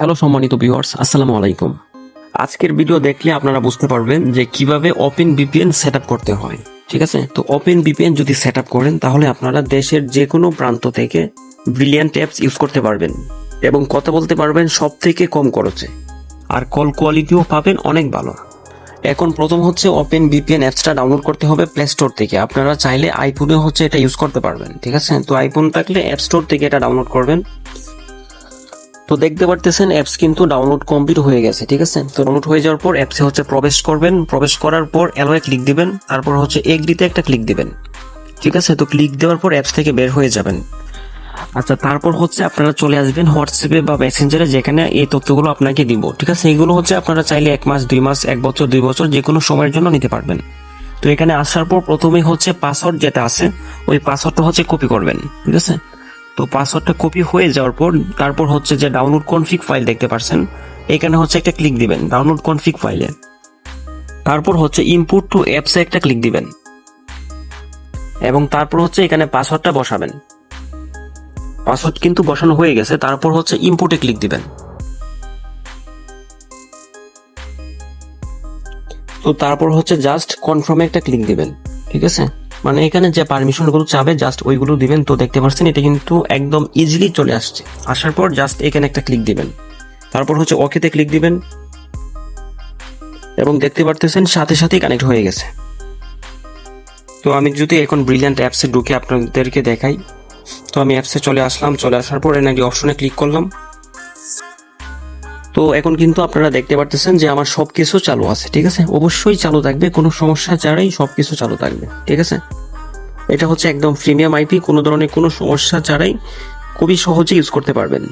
Hello সম্মানিত viewers আসসালামু আলাইকুম। আজকের ভিডিও দেখলে আপনারা বুঝতে পারবেন যে কীভাবে ওপেন ভিপিএন সেট করতে হয়, ঠিক আছে? তো ওপেন ভিপিএন যদি সেট করেন, তাহলে আপনারা দেশের যে কোনো প্রান্ত থেকে ব্রিলিয়ান্ট অ্যাপস ইউজ করতে পারবেন এবং কথা বলতে পারবেন সব থেকে কম খরচে। আর কল কোয়ালিটিও পাবেন অনেক ভালো। এখন প্রথম হচ্ছে ওপেন ভিপিএন অ্যাপসটা ডাউনলোড করতে হবে প্লে স্টোর থেকে। আপনারা চাইলে আইফোনে হচ্ছে এটা ইউজ করতে পারবেন, ঠিক আছে? তো আইফোন থাকলে অ্যাপ স্টোর থেকে এটা ডাউনলোড করবেন। তো দেখতে পারতেছেন অ্যাপস কিন্তু ডাউনলোড কমপ্লিট হয়ে গেছে, ঠিক আছে? তো ডাউনলোড হয়ে যাওয়ার পর অ্যাপসে হচ্ছে প্রবেশ করবেন, প্রবেশ করার পর অ্যালোয়ে ক্লিক দিবেন, তারপর হচ্ছে এগ্রিতে একটা ক্লিক দিবেন, ঠিক আছে? তো ক্লিক দেওয়ার পর অ্যাপস থেকে বের হয়ে যাবেন। আচ্ছা তারপর হচ্ছে আপনারা চলে আসবেন হোয়াটসঅ্যাপে বা মেসেঞ্জারে যেখানে এই তথ্যগুলো আপনাকে দিব, ঠিক আছে? এইগুলো হচ্ছে আপনারা চাইলে এক মাস, দুই মাস, এক বছর, দুই বছর যে কোনো সময়ের জন্য নিতে পারবেন। তো এখানে আসার পর প্রথমেই হচ্ছে পাসওয়ার্ড যেটা আছে, ওই পাসওয়ার্ডটা হচ্ছে কপি করবেন, ঠিক আছে? তো পাসওয়ার্ডটা কপি হয়ে যাওয়ার পর, তারপর হচ্ছে যে ডাউনলোড কনফিগ ফাইল দেখতে পারছেন, এখানে হচ্ছে একটা ক্লিক দিবেন ডাউনলোড কনফিগ ফাইলে তারপর হচ্ছে ইনপুট টু অ্যাপসে একটা ক্লিক দিবেন। এবং তারপর হচ্ছে এখানে পাসওয়ার্ডটা বসাবেন। পাসওয়ার্ড কিন্তু বসানো হয়ে গেছে, তারপর হচ্ছে ইনপুটে ক্লিক দিবেন। তো তারপর হচ্ছে জাস্ট কনফার্মে একটা ক্লিক দিবেন, ঠিক আছে? মানে এখানে যে পারমিশনগুলো চাবে জাস্ট ওইগুলো দিবেন, তো দেখতে পাচ্ছেন, এটা কিন্তু একদম ইজিলি চলে আসছে। আসার পর জাস্ট এখানে একটা ক্লিক দিবেন। তারপর হচ্ছে ওকেতে ক্লিক দিবেন। এবং দেখতে পারতেছেন, সাথে সাথেই কানেক্ট হয়ে গেছে। তো আমি যদি এখন ব্রিলিয়ান্ট অ্যাপসে ঢুকে আপনাদেরকে দেখাই। তো আমি অ্যাপসে চলে আসলাম, চলে আসার পর এনার্জি অপশনে ক্লিক করলাম। তো এখন কিন্তু আপনারা দেখতে পারতেছেন যে আমার সব কিছু চালু আছে, ঠিক আছে? অবশ্যই চালু থাকবে, কোনো সমস্যা ছাড়াই সব কিছু চালু থাকবে, ঠিক আছে? এটা হচ্ছে একদম প্রিমিয়াম আইপি কোনো ধরনের কোনো সমস্যা ছাড়াই খুবই সহজে ইউজ করতে পারবেন।